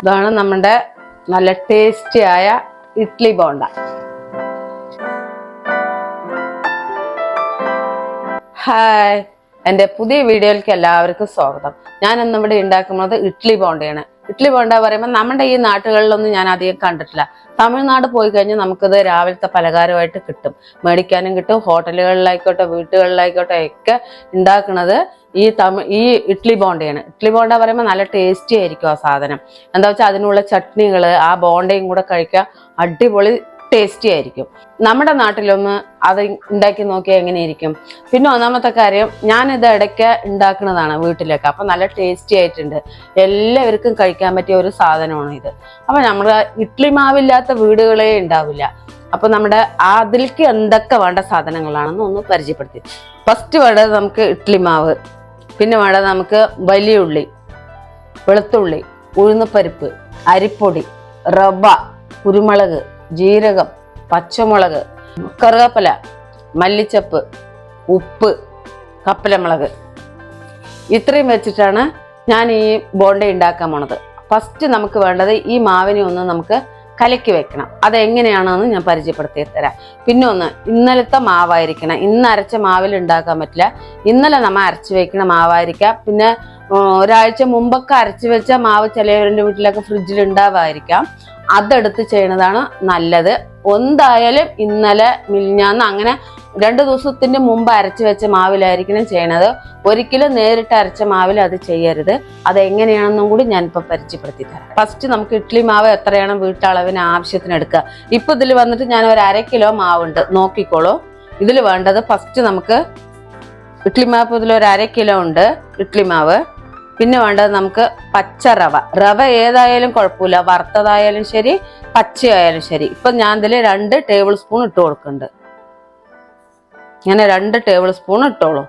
ഇതാണ് നമ്മുടെ നല്ല ടേസ്റ്റി ആയ ഇഡ്ലി ബോണ്ട. ഹായ് എന്റെ പുതിയ വീഡിയോയിലേക്ക് എല്ലാവർക്കും സ്വാഗതം. ഞാൻ ഇന്ന് ഇവിടെ ഉണ്ടാക്കുന്നത് ഇഡ്ലി ബോണ്ടയാണ്. ഇഡ്ലി ബോണ്ട പറയുമ്പോൾ നമ്മുടെ ഈ നാട്ടുകളിലൊന്നും ഞാൻ അധികം കണ്ടിട്ടില്ല. തമിഴ്നാട് പോയി കഴിഞ്ഞാൽ നമുക്കിത് രാവിലത്തെ പലഹാരമായിട്ട് കിട്ടും. മേടിക്കാനും കിട്ടും ഹോട്ടലുകളിലായിക്കോട്ടെ വീട്ടുകളിലായിക്കോട്ടെ ഒക്കെ ഉണ്ടാക്കുന്നത് ഈ തമിഴ് ഈ ഇഡ്ലി ബോണ്ടയാണ്. ഇഡ്ലി ബോണ്ട പറയുമ്പോൾ നല്ല ടേസ്റ്റി ആയിരിക്കും ആ സാധനം. എന്താ വെച്ചാൽ അതിനുള്ള ചട്നികൾ ആ ബോണ്ടയും കൂടെ കഴിക്കുക അടിപൊളി ടേസ്റ്റി ആയിരിക്കും. നമ്മുടെ നാട്ടിലൊന്ന് അത് ഉണ്ടാക്കി നോക്കിയാൽ എങ്ങനെയിരിക്കും? പിന്നെ ഒന്നാമത്തെ കാര്യം ഞാനിത് ഇടയ്ക്ക് ഉണ്ടാക്കുന്നതാണ് വീട്ടിലൊക്കെ. അപ്പം നല്ല ടേസ്റ്റി ആയിട്ടുണ്ട്. എല്ലാവർക്കും കഴിക്കാൻ പറ്റിയ ഒരു സാധനമാണ് ഇത്. അപ്പം നമ്മുടെ ഇഡ്ലി മാവില്ലാത്ത വീടുകളേ ഉണ്ടാവില്ല അപ്പം നമ്മുടെ അതിലേക്ക് എന്തൊക്കെ വേണ്ട സാധനങ്ങളാണെന്ന് ഒന്ന് പരിചയപ്പെടുത്തി. ഫസ്റ്റ് വേണ്ടത് നമുക്ക് ഇഡ്ലി മാവ്. പിന്നെ വേണം നമുക്ക് വലിയ ഉള്ളി വെളുത്തുള്ളി ഉഴുന്നുപരിപ്പ് അരിപ്പൊടി റവ കുരുമുളക് ജീരകം പച്ചമുളക് കറുകപ്പല മല്ലിച്ചപ്പ് ഉപ്പ് കപ്പലമുളക്. ഇത്രയും വെച്ചിട്ടാണ് ഞാൻ ഈ ബോണ്ട ഉണ്ടാക്കാൻ പോണത്. ഫസ്റ്റ് നമുക്ക് വേണ്ടത് ഈ മാവിനെ ഒന്ന് നമുക്ക് കലക്കി വെക്കണം. അതെങ്ങനെയാണെന്ന് ഞാൻ പരിചയപ്പെടുത്തി തരാം. പിന്നെ ഒന്ന് ഇന്നലത്തെ മാവായിരിക്കണം. ഇന്ന് അരച്ച മാവിൽ ഉണ്ടാക്കാൻ പറ്റില്ല. ഇന്നലെ നമ്മൾ അരച്ച് വെക്കണ മാവായിരിക്കാം. പിന്നെ ഒരാഴ്ച മുമ്പൊക്കെ അരച്ച് വെച്ച മാവ് ചിലവരുടെ വീട്ടിലൊക്കെ ഫ്രിഡ്ജിൽ ഉണ്ടാവായിരിക്കാം. അതെടുത്ത് ചെയ്യണതാണ് നല്ലത്. എന്തായാലും ഇന്നലെ മിൽഞ്ഞാന്ന് അങ്ങനെ രണ്ട് ദിവസത്തിന് മുമ്പ് അരച്ചു വെച്ച മാവിലായിരിക്കണം ചെയ്യണത്. ഒരിക്കലും നേരിട്ട് അരച്ച മാവിൽ അത് ചെയ്യരുത്. അത് എങ്ങനെയാണെന്നും കൂടി ഞാൻ ഇപ്പൊ പരിചയപ്പെടുത്തി തരാം. ഫസ്റ്റ് നമുക്ക് ഇഡ്ഡലി മാവ് എത്രയാണ് വീട്ടളവിന് ആവശ്യത്തിന് എടുക്കുക. ഇപ്പൊ ഇതിൽ വന്നിട്ട് ഞാൻ ഒരു അര കിലോ മാവുണ്ട്. നോക്കിക്കോളൂ. ഇതിൽ വേണ്ടത് ഫസ്റ്റ് നമുക്ക് ഇഡ്ഡലി മാവ് ഇതിൽ ഒരു അര കിലോ ഉണ്ട് ഇഡ്ഡലി മാവ്. പിന്നെ വേണ്ടത് നമുക്ക് പച്ച റവ. റവ ഏതായാലും കുഴപ്പമില്ല. വറുത്തതായാലും ശരി പച്ചയായാലും ശരി. ഇപ്പൊ ഞാൻ ഇതിൽ രണ്ട് ടേബിൾ സ്പൂൺ ഇട്ട് കൊടുക്കുന്നുണ്ട്. ഇങ്ങനെ രണ്ട് ടേബിൾ സ്പൂൺ ഇട്ടോളൂ.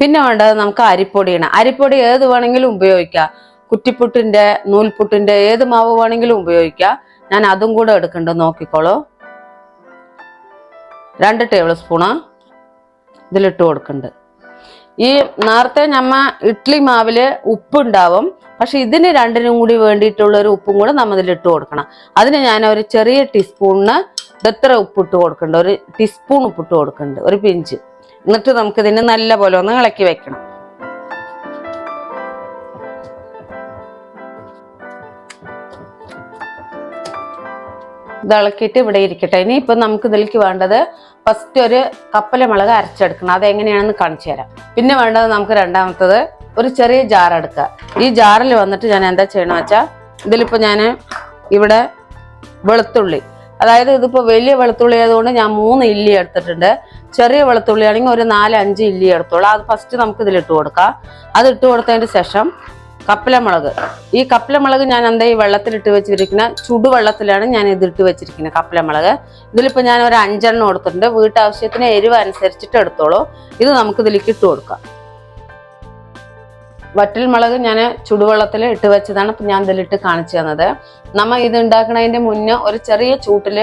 പിന്നെ വേണ്ടത് നമുക്ക് അരിപ്പൊടിയാണ്. അരിപ്പൊടി ഏത് വേണമെങ്കിലും ഉപയോഗിക്കാം. കുറ്റിപ്പുട്ടിന്റെ നൂൽപുട്ടിന്റെ ഏത് മാവ് വേണമെങ്കിലും ഉപയോഗിക്കാം. ഞാൻ അതും കൂടെ എടുക്കുന്നുണ്ട് നോക്കിക്കോളൂ. രണ്ട് ടേബിൾ സ്പൂണ് ഇതിലിട്ട് കൊടുക്കുന്നുണ്ട് ഈ നേരത്തെ നമ്മ ഇഡ്ലി മാവിൽ ഉപ്പുണ്ടാവും. പക്ഷെ ഇതിന് രണ്ടിനും കൂടി വേണ്ടിയിട്ടുള്ള ഒരു ഉപ്പും കൂടെ നമ്മൾ ഇതിലിട്ട് കൊടുക്കണം. അതിന് ഞാൻ ഒരു ചെറിയ ടീസ്പൂണിന് ഇതെത്ര ഉപ്പിട്ട് കൊടുക്കേണ്ട? ഒരു ടീസ്പൂൺ ഉപ്പിട്ട് കൊടുക്കേണ്ട. ഒരു പിഞ്ച്. എന്നിട്ട് നമുക്ക് ഇതിനെ നല്ല പോലെ ഒന്ന് ഇളക്കി വെക്കണം. ഇളക്കിയിട്ട് ഇവിടെ ഇരിക്കട്ടെ. ഇനി ഇപ്പൊ നമുക്ക് ഇതിലേക്ക് വേണ്ടത് ഫസ്റ്റ് ഒരു കപ്പല മുളക് അരച്ചെടുക്കണം. അത് എങ്ങനെയാണെന്ന് കാണിച്ചു തരാം. പിന്നെ വേണ്ടത് നമുക്ക് രണ്ടാമത്തത് ഒരു ചെറിയ ജാർ എടുക്കുക. ഈ ജാറിൽ വന്നിട്ട് ഞാൻ എന്താ ചെയ്യണമെന്ന് വെച്ചാൽ ഇതിലിപ്പോ ഞാൻ ഇവിടെ വെളുത്തുള്ളി അതായത് ഇതിപ്പോ വലിയ വെളുത്തുള്ളി ആയതുകൊണ്ട് ഞാൻ മൂന്ന് ഇല്ലി എടുത്തിട്ടുണ്ട്. ചെറിയ വെളുത്തുള്ളി ആണെങ്കിൽ ഒരു നാല് അഞ്ച് ഇല്ലി എടുത്തോളാം. അത് ഫസ്റ്റ് നമുക്ക് ഇതിൽ ഇട്ട് കൊടുക്കാം. അത് ഇട്ട് കൊടുത്തതിന് ശേഷം കപ്പലമുളക്. ഈ കപ്പലമുളക് ഞാൻ എന്താ ഈ വെള്ളത്തിലിട്ട് വെച്ചിരിക്കുന്ന ചുടുവെള്ളത്തിലാണ് ഞാൻ ഇതിട്ട് വെച്ചിരിക്കുന്നത് കപ്പലമുളക്. ഇതിലിപ്പോൾ ഞാൻ ഒരു അഞ്ചെണ്ണം എടുത്തിട്ടുണ്ട് വീട്ടാവശ്യത്തിന് എരിവ് അനുസരിച്ചിട്ട് എടുത്തോളൂ. ഇത് നമുക്ക് ഇതിലേക്ക് ഇട്ട് കൊടുക്കാം. വറ്റൽ മുളക് ഞാൻ ചുടുവെള്ളത്തിൽ ഇട്ട് വെച്ചതാണ്. ഞാൻ ഇതിലിട്ട് കാണിച്ചു തന്നത്. നമ്മൾ ഇത് ഉണ്ടാക്കുന്നതിന്റെ മുന്നേ ഒരു ചെറിയ ചൂട്ടിൽ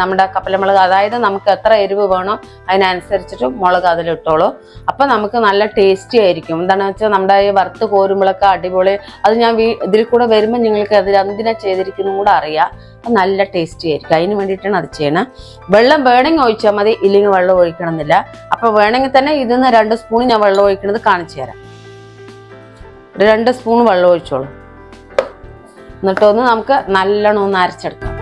നമ്മുടെ കപ്പലമുളക് അതായത് നമുക്ക് എത്ര എരിവ് വേണോ അതിനനുസരിച്ചിട്ട് മുളക് അതിലിട്ടോളൂ. അപ്പൊ നമുക്ക് നല്ല ടേസ്റ്റി ആയിരിക്കും. എന്താണെന്ന് വെച്ചാൽ നമ്മുടെ ഈ വറുത്ത് കോരുമ്പോഴൊക്കെ അടിപൊളി അത് ഞാൻ ഇതിൽ കൂടെ വരുമ്പോൾ നിങ്ങൾക്ക് അതിൽ എന്തിനാ ചെയ്തിരിക്കുന്നു കൂടെ അറിയാം. അപ്പം നല്ല ടേസ്റ്റി ആയിരിക്കും. അതിന് വേണ്ടിയിട്ടാണ് അത് ചെയ്യണം. വെള്ളം വേണമെങ്കിൽ ഒഴിച്ചാൽ മതി. ഇല്ലെങ്കിൽ വെള്ളം ഒഴിക്കണമെന്നില്ല. അപ്പോൾ അപ്പൊ വേണമെങ്കിൽ തന്നെ ഇതിൽ നിന്ന് രണ്ട് സ്പൂൺ ഞാൻ വെള്ളം ഒഴിക്കുന്നത് കാണിച്ചു തരാം. ഒരു രണ്ട് സ്പൂൺ വെള്ളം ഒഴിച്ചോളൂ. എന്നിട്ടൊന്ന് നമുക്ക് നല്ലോണം ഒന്ന് അരച്ചെടുക്കാം.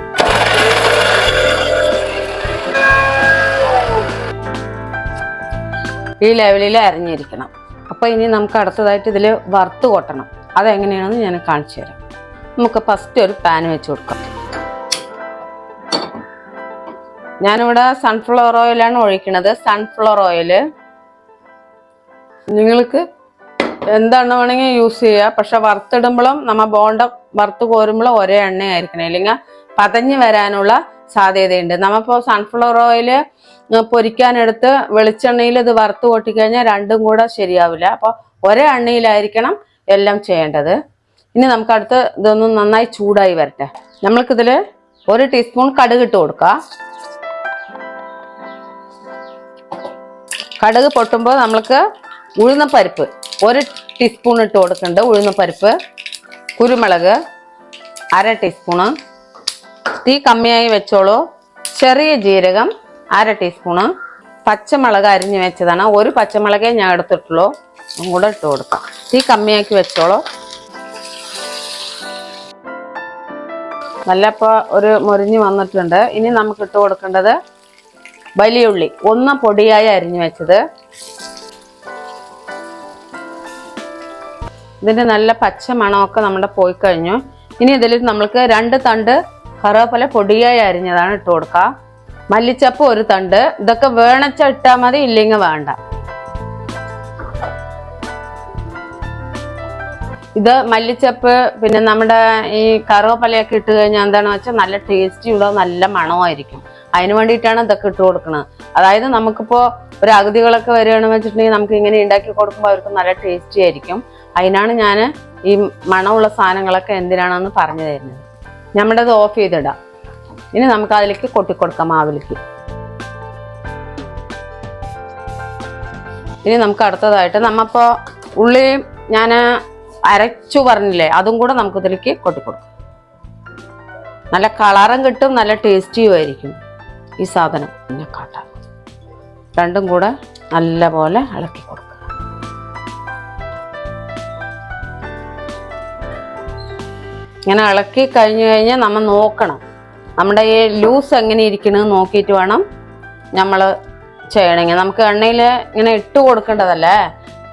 ഈ ലെവലിൽ അരിഞ്ഞിരിക്കണം. അപ്പോൾ ഇനി നമുക്ക് അടുത്തതായിട്ട് ഇതിൽ വറുത്ത് കൊട്ടണം. അതെങ്ങനെയാണെന്ന് ഞാൻ കാണിച്ചു തരാം. നമുക്ക് ഫസ്റ്റ് ഒരു പാൻ വെച്ച് കൊടുക്കാം. ഞാനിവിടെ സൺഫ്ലവർ ഓയിലാണ് ഒഴിക്കുന്നത് സൺഫ്ലവർ ഓയിൽ നിങ്ങൾക്ക് എന്തെണ്ണ വേണമെങ്കിൽ യൂസ് ചെയ്യുക പക്ഷെ വറുത്തിടുമ്പോഴും നമ്മ ബോണ്ട വറുത്ത് കോരുമ്പോഴും ഒരേ എണ്ണയായിരിക്കണം. ഇല്ലെങ്കിൽ പതഞ്ഞു വരാനുള്ള സാധ്യതയുണ്ട്. നമ്മളിപ്പോൾ സൺഫ്ലവർ ഓയിൽ പൊരിക്കാനെടുത്ത് വെളിച്ചെണ്ണയിൽ ഇത് വറുത്ത് കൊട്ടിക്കഴിഞ്ഞാൽ രണ്ടും കൂടെ ശരിയാവില്ല. അപ്പോൾ ഒരേ എണ്ണയിലായിരിക്കണം എല്ലാം ചെയ്യേണ്ടത്. ഇനി നമുക്ക് അടുത്ത് ഇതൊന്ന് നന്നായി ചൂടായി വരട്ടെ. നമ്മൾക്കിതിൽ ഒരു ടീസ്പൂൺ കടുക് ഇട്ട് കൊടുക്കാം. കടുക് പൊട്ടുമ്പോൾ നമ്മൾക്ക് ഉഴുന്നപ്പരിപ്പ് ഒരു ടീസ്പൂൺ ഇട്ട് കൊടുക്കുന്നുണ്ട് ഉഴുന്ന പരിപ്പ് കുരുമുളക് അര ടീസ്പൂണ് തീ കമ്മിയായി വെച്ചോളൂ. ചെറിയ ജീരകം അര ടീസ്പൂണ് പച്ചമുളക് അരിഞ്ഞു വെച്ചതാണ്. ഒരു പച്ചമുളകേ ഞാൻ എടുത്തിട്ടുള്ളൂ. കൂടെ ഇട്ട് കൊടുക്കാം. തീ കമ്മിയാക്കി വെച്ചോളൂ. നല്ല ഇപ്പോൾ ഒരു മുരിഞ്ഞ് വന്നിട്ടുണ്ട്. ഇനി നമുക്ക് ഇട്ട് കൊടുക്കേണ്ടത് വലിയ ഉള്ളി. ഒന്ന് പൊടിയായി അരിഞ്ഞു വെച്ചത്. ഇതിന്റെ നല്ല പച്ച മണമൊക്കെ നമ്മുടെ പോയി കഴിഞ്ഞു. ഇനി ഇതിൽ നമ്മൾക്ക് രണ്ട് തണ്ട് കറുവേപ്പില പൊടിയായി അരിഞ്ഞതാണ് ഇട്ട് കൊടുക്കുക മല്ലിച്ചപ്പ് ഒരു തണ്ട്. ഇതൊക്കെ വേണച്ച ഇട്ടാൽ മതി ഇല്ലെങ്കിൽ വേണ്ട. ഇത് മല്ലിച്ചപ്പ് പിന്നെ നമ്മുടെ ഈ കറുവപ്പലയൊക്കെ ഇട്ട് കഴിഞ്ഞാൽ എന്താണെന്ന് വെച്ചാൽ നല്ല ടേസ്റ്റി ഉണ്ടാവും നല്ല മണമായിരിക്കും. അതിന് വേണ്ടിയിട്ടാണ് ഇതൊക്കെ ഇട്ട് കൊടുക്കുന്നത്. അതായത് നമുക്കിപ്പോൾ ഒരു അഗതികളൊക്കെ വരികയാണെന്ന് വെച്ചിട്ടുണ്ടെങ്കിൽ നമുക്ക് ഇങ്ങനെ ഉണ്ടാക്കി കൊടുക്കുമ്പോൾ അവർക്ക് നല്ല ടേസ്റ്റി ആയിരിക്കും. അതിനാണ് ഞാൻ ഈ മണമുള്ള സാധനങ്ങളൊക്കെ എന്തിനാണെന്ന് പറഞ്ഞു തരുന്നത്. നമ്മുടെ ഇത് ഓഫ് ചെയ്തിടാം. ഇനി നമുക്ക് അതിലേക്ക് കൊട്ടിക്കൊടുക്കാം മാവിലേക്ക്. ഇനി നമുക്ക് അടുത്തതായിട്ട് നമ്മപ്പോൾ ഉള്ളി ഞാൻ അരച്ചു പറഞ്ഞില്ലേ അതും കൂടെ നമുക്ക് ഇതിലേക്ക് കൊട്ടിക്കൊടുക്കാം. നല്ല കളറും കിട്ടും നല്ല ടേസ്റ്റിയും ആയിരിക്കും ഈ സാധനം. പിന്നെ കാട്ടാം. രണ്ടും കൂടെ നല്ലപോലെ ഇളക്കി കൊടുക്കുക ഇങ്ങനെ ഇളക്കി കഴിഞ്ഞു കഴിഞ്ഞാൽ നമ്മൾ നോക്കണം. നമ്മുടെ ഈ ലൂസ് എങ്ങനെ ഇരിക്കണമെന്ന് നോക്കിയിട്ട് വേണം നമ്മൾ ചെയ്യണമെങ്കിൽ നമുക്ക് എണ്ണയിൽ ഇങ്ങനെ ഇട്ട് കൊടുക്കേണ്ടതല്ലേ?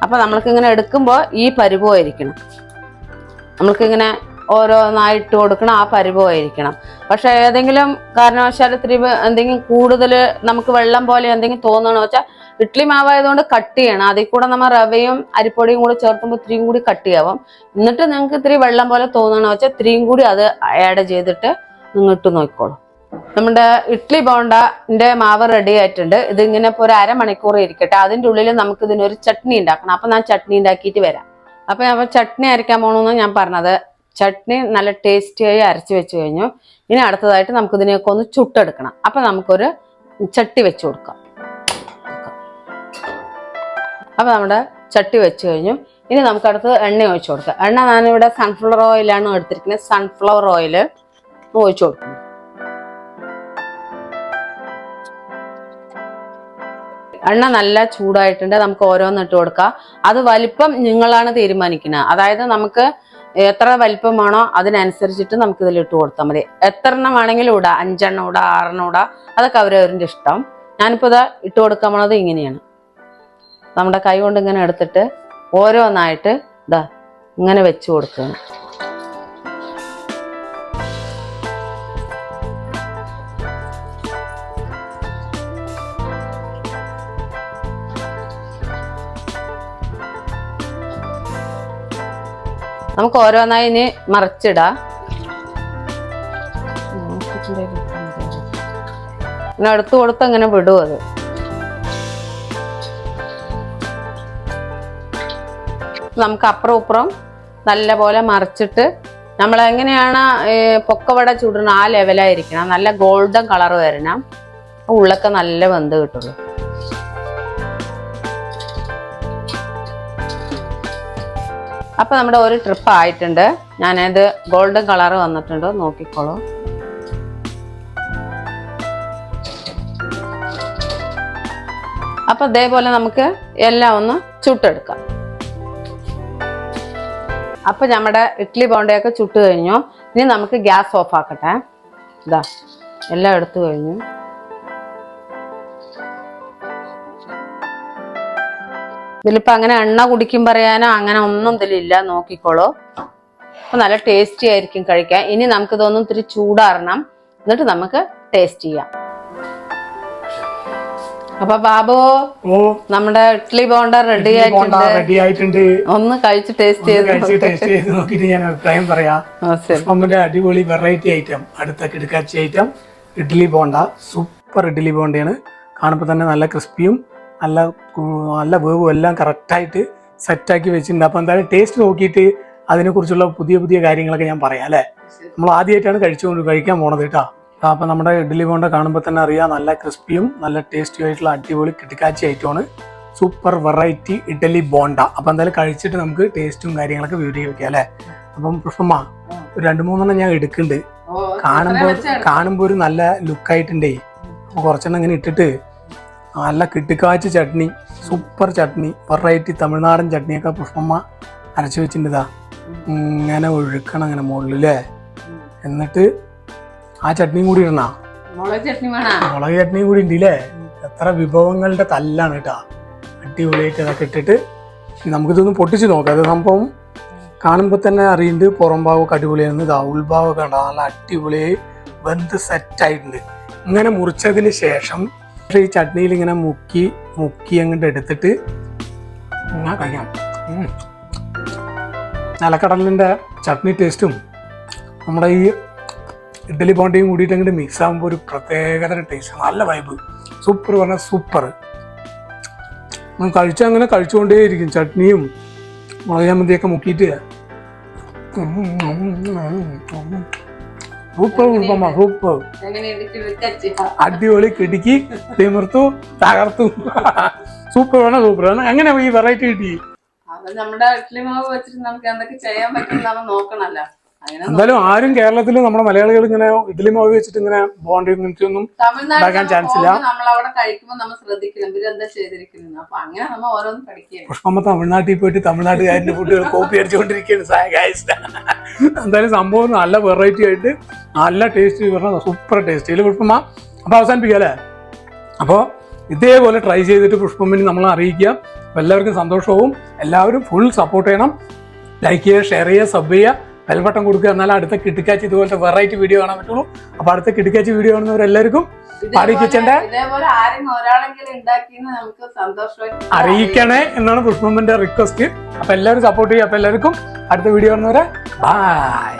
അപ്പോൾ നമ്മൾക്ക് ഇങ്ങനെ എടുക്കുമ്പോൾ ഈ പരിഭവമായിരിക്കണം നമ്മൾക്കിങ്ങനെ ഓരോന്നായി ഇട്ട് കൊടുക്കണം ആ പരിഭവമായിരിക്കണം പക്ഷേ ഏതെങ്കിലും കാരണവശാൽ എന്തെങ്കിലും കൂടുതൽ നമുക്ക് വെള്ളം പോലെ എന്തെങ്കിലും തോന്നണമെന്ന് വെച്ചാൽ ഇഡ്ഡലി മാവായതുകൊണ്ട് കട്ട് ചെയ്യണം. അതിൽ കൂടെ നമ്മൾ റവയും അരിപ്പൊടിയും കൂടി ചേർത്തുമ്പോൾ ഇത്രയും കൂടി കട്ടിയാവും എന്നിട്ട് നിങ്ങൾക്ക് ഇത്തിരി വെള്ളം പോലെ തോന്നണ. വെച്ചാൽ ഇത്രയും കൂടി അത് ആഡ് ചെയ്തിട്ട് നിങ്ങൾ ഇട്ട് നോക്കിക്കോളൂ. നമ്മുടെ ഇഡ്ഡലി ബോണ്ടന്റെ മാവ് റെഡി ആയിട്ടുണ്ട്. ഇതിങ്ങനെ ഇപ്പോൾ ഒരു അരമണിക്കൂർ ഇരിക്കട്ടെ. അതിന്റെ ഉള്ളിൽ നമുക്ക് ഇതിനൊരു ചട്നി ഉണ്ടാക്കണം. അപ്പം ഞാൻ ചട്നി ഉണ്ടാക്കിയിട്ട് വരാം. അപ്പം ഞാൻ ചട്നി അരയ്ക്കാൻ പോകണമെന്ന് ഞാൻ പറഞ്ഞത്. ചട്നി നല്ല ടേസ്റ്റിയായി അരച്ച് വെച്ച് കഴിഞ്ഞു. ഇനി അടുത്തതായിട്ട് നമുക്കിതിനെയൊക്കെ ഒന്ന് ചുട്ടെടുക്കണം. അപ്പം നമുക്കൊരു ചട്ടി വെച്ച് കൊടുക്കാം. അപ്പൊ നമ്മുടെ ചട്ടി വെച്ച് കഴിഞ്ഞു. ഇനി നമുക്ക് അടുത്ത് എണ്ണ ഒഴിച്ചു കൊടുക്കാം. എണ്ണ ഞാനിവിടെ സൺഫ്ലവർ ഓയിലാണ് എടുത്തിരിക്കുന്നത്. സൺഫ്ലവർ ഓയിൽ ഒഴിച്ചു കൊടുക്കുന്നു. എണ്ണ നല്ല ചൂടായിട്ടുണ്ട്. നമുക്ക് ഓരോന്ന് ഇട്ട് കൊടുക്കാം. അത് വലിപ്പം നിങ്ങളാണ് തീരുമാനിക്കുന്നത് അതായത് നമുക്ക് എത്ര വലിപ്പം വേണോ അതിനനുസരിച്ചിട്ട് നമുക്ക് ഇതിൽ ഇട്ട് കൊടുത്താൽ മതി. എത്ര എണ്ണം വേണമെങ്കിലും ഇടാം. അഞ്ചെണ്ണം ഇടാം ആറെണ്ണം ഇടാം. അതൊക്കെ അവരവരുടെ ഇഷ്ടം. ഞാനിപ്പോൾ ഇതാ ഇട്ട് കൊടുക്കാൻ പോണത് ഇങ്ങനെയാണ്. നമ്മുടെ കൈ കൊണ്ട് ഇങ്ങനെ എടുത്തിട്ട് ഓരോന്നായിട്ട് ഇതാ ഇങ്ങനെ വെച്ച് കൊടുക്കുകയാണ്. നമുക്ക് ഓരോന്നായി ഇനി മറിച്ചിടാം. ഇങ്ങനെ എടുത്തു കൊടുത്ത് അങ്ങനെ വിടും അത്. നമുക്ക് അപ്പുറം ഇപ്പുറം നല്ല പോലെ മറിച്ചിട്ട് നമ്മൾ എങ്ങനെയാണ് പൊക്കവട ചുടുന്ന ആ ലെവലായിരിക്കണം നല്ല ഗോൾഡൻ കളർ വരണം ഉള്ളൊക്കെ നല്ല വെന്ത് കിട്ടുള്ളൂ. അപ്പൊ നമ്മുടെ ഒരു ട്രിപ്പ് ആയിട്ടുണ്ട്. ഞാനത് ഗോൾഡൻ കളർ വന്നിട്ടുണ്ട്. നോക്കിക്കോളൂ. അപ്പൊ ഇതേപോലെ നമുക്ക് എല്ലാം ഒന്ന് ചുട്ടെടുക്കാം. അപ്പൊ നമ്മുടെ ഇഡ്ഡലി ബോണ്ടയൊക്കെ ചുട്ട് കഴിഞ്ഞു. ഇനി നമുക്ക് ഗ്യാസ് ഓഫ് ആക്കട്ടെ. ഇതാ എല്ലാം എടുത്തു കഴിഞ്ഞു. ഇതിലിപ്പോ അങ്ങനെ എണ്ണ കുടിക്കും പറയാനോ അങ്ങനെ ഒന്നും ഇതിലില്ല. നോക്കിക്കോളൂ. അപ്പൊ നല്ല ടേസ്റ്റി ആയിരിക്കും കഴിക്കാൻ. ഇനി നമുക്കിതൊന്നും ഇത്തിരി ചൂടാറണം. എന്നിട്ട് നമുക്ക് ടേസ്റ്റ് ചെയ്യാം. അപ്പൊ ബാബു നമ്മുടെ ഇഡ്ഡലി ബോണ്ട റെഡി ആയിട്ടുണ്ട്. റെഡി ആയിട്ടുണ്ട്. ഒന്ന് കഴിച്ച് ടേസ്റ്റ് ചെയ്ത് ചെയ്ത് ഞാൻ അഭിപ്രായം പറയാം. അടിപൊളി വെറൈറ്റി ഐറ്റം അടുത്ത കിടക്കാച്ചി ഐറ്റം ഇഡ്ഡലി ബോണ്ട. സൂപ്പർ ഇഡ്ഡലി ബോണ്ടയാണ്. കാണുമ്പോൾ തന്നെ നല്ല ക്രിസ്പിയും നല്ല നല്ല വേവും എല്ലാം കറക്റ്റായിട്ട് സെറ്റാക്കി വെച്ചിട്ടുണ്ട്. അപ്പോൾ എന്തായാലും ടേസ്റ്റ് നോക്കിയിട്ട് അതിനെക്കുറിച്ചുള്ള പുതിയ പുതിയ കാര്യങ്ങളൊക്കെ ഞാൻ പറയാം അല്ലേ? നമ്മൾ ആദ്യമായിട്ടാണ് കഴിച്ചുകൊണ്ട് കഴിക്കാൻ പോണത് കേട്ടോ. അപ്പോൾ നമ്മുടെ ഇഡ്ഡലി ബോണ്ട കാണുമ്പോൾ തന്നെ അറിയാം നല്ല ക്രിസ്പിയും നല്ല ടേസ്റ്റിയും ആയിട്ടുള്ള അടിപൊളി കിടക്കാച്ചി ഐറ്റമാണ് സൂപ്പർ വെറൈറ്റി ഇഡ്ഡലി ബോണ്ട. അപ്പം എന്തായാലും കഴിച്ചിട്ട് നമുക്ക് ടേസ്റ്റും കാര്യങ്ങളൊക്കെ വിവരിക്കാം അല്ലേ? അപ്പം പുഷ്പമ്മ ഒരു രണ്ട് മൂന്നെണ്ണം ഞാൻ എടുക്കുന്നുണ്ട്. കാണുമ്പോൾ കാണുമ്പോൾ ഒരു നല്ല ലുക്കായിട്ടുണ്ടേ അപ്പോൾ കുറച്ചെണ്ണം ഇങ്ങനെ ഇട്ടിട്ട് നല്ല കിട്ടിക്കാച്ച് ചട്നി സൂപ്പർ ചട്നി വെറൈറ്റി തമിഴ്നാടൻ ചട്നിയൊക്കെ പുഷ്പമ്മ അരച്ചു വെച്ചിട്ടുണ്ട് ഇതാ. ഇങ്ങനെ ഒഴുക്കണം അങ്ങനെ മുകളിൽ എന്നിട്ട് ആ ചട്നിയും കൂടി ഇടണ മുളക് ചട്നി മുളക് ചട്നിയും കൂടി ഉണ്ട് ഇല്ലേ എത്ര വിഭവങ്ങളുടെ തല്ലാണ് കേട്ടാ അടിപൊളിയായിട്ട് ഇതൊക്കെ ഇട്ടിട്ട് നമുക്കിതൊന്ന് പൊട്ടിച്ച് നോക്കാം. അത് സംഭവം കാണുമ്പോൾ തന്നെ അറിയുന്നുണ്ട് പുറം ഭാഗമൊക്കെ അടിപൊളിയാണ് ഇതാ ഉൾഭാഗമൊക്കെ ഉണ്ടാവും നല്ല അടിപൊളിയായി വെന്ത് സെറ്റായിട്ടുണ്ട് ഇങ്ങനെ മുറിച്ചതിന് ശേഷം ഈ ചട്നിയിൽ ഇങ്ങനെ മുക്കി മുക്കി അങ്ങോട്ട് എടുത്തിട്ട് ഇങ്ങനെ കഴിക്കാം. നിലക്കടലിന്റെ ചട്നി ടേസ്റ്റും നമ്മുടെ ഈ ഇഡ്ഡലി ബോണ്ടയും കൂടിയിട്ട് അങ്ങോട്ട് മിക്സ് ആകുമ്പോൾ ഒരു പ്രത്യേകതര ടേസ്റ്റ് നല്ല വൈബ് സൂപ്പർ പറഞ്ഞാൽ സൂപ്പർ കഴിച്ചാൽ അങ്ങനെ കഴിച്ചുകൊണ്ടേയിരിക്കും ചട്നിയും മുളക് ചമ്മന്തിയൊക്കെ മുക്കിയിട്ട്. സൂപ്പർ ഉൾപ്പമ്മ സൂപ്പർ അടിപൊളി കിടുക്കി തിമിർത്തു തകർത്തു. സൂപ്പർ വേണം സൂപ്പർ വേണം അങ്ങനെ ഈ വെറൈറ്റി കിട്ടി? നമ്മുടെ ഇഡ്ഡലി മാവ് വെച്ചിട്ട് നമുക്ക് എന്തൊക്കെ ചെയ്യാൻ പറ്റും നോക്കണല്ലോ. എന്തായാലും ആരും കേരളത്തിൽ നമ്മുടെ മലയാളികൾ ഇങ്ങനെ ഇഡ്ഡലി മാവ് വെച്ചിട്ട് ഇങ്ങനെ ബോണ്ടി ഒന്നും ഉണ്ടാക്കാൻ ചാൻസ് ഇല്ല. നമ്മൾ നമ്മൾ അപ്പൊ നമ്മൾ പുഷ്പമ്മ തമിഴ്നാട്ടിൽ പോയിട്ട് തമിഴ്നാട്ടുകാരിന്റെ ഫുഡുകൾ കോപ്പി അടിച്ചുകൊണ്ടിരിക്കുകയാണ്. ഗൈസ് എന്തായാലും സംഭവം നല്ല വെറൈറ്റി ആയിട്ട് നല്ല ടേസ്റ്റ് പറഞ്ഞ സൂപ്പർ ടേസ്റ്റ് ഇതിൽ പുഷ്പമ്മ? അപ്പൊ അവസാനിപ്പിക്കുക അല്ലേ? അപ്പോൾ ഇതേപോലെ ട്രൈ ചെയ്തിട്ട് പുഷ്പമ്മിനെ നമ്മളെ അറിയിക്കുക. അപ്പോൾ എല്ലാവർക്കും സന്തോഷവും. എല്ലാവരും ഫുൾ സപ്പോർട്ട് ചെയ്യണം. ലൈക്ക് ചെയ്യുക ഷെയർ ചെയ്യുക സബ് ചെയ്യുക. ബെൽബട്ടൺ കൊടുക്കുക എന്നാലും അടുത്ത കിട്ടിക്കാച്ചി ഇതുപോലത്തെ വെറൈറ്റി വീഡിയോ കാണാൻ പറ്റുള്ളൂ. അപ്പൊ അടുത്ത കിട്ടിക്കാച്ചി വീഡിയോ കാണുന്നവരെല്ലാവർക്കും പാടി കിച്ചന്റെ അറിയിക്കണേ എന്നാണ് പുഷ്പമ്മന്റെ റിക്വസ്റ്റ് അപ്പൊ എല്ലാവരും സപ്പോർട്ട് ചെയ്യുക. അപ്പൊ എല്ലാവർക്കും അടുത്ത വീഡിയോ കാണുന്നവരെ ബൈ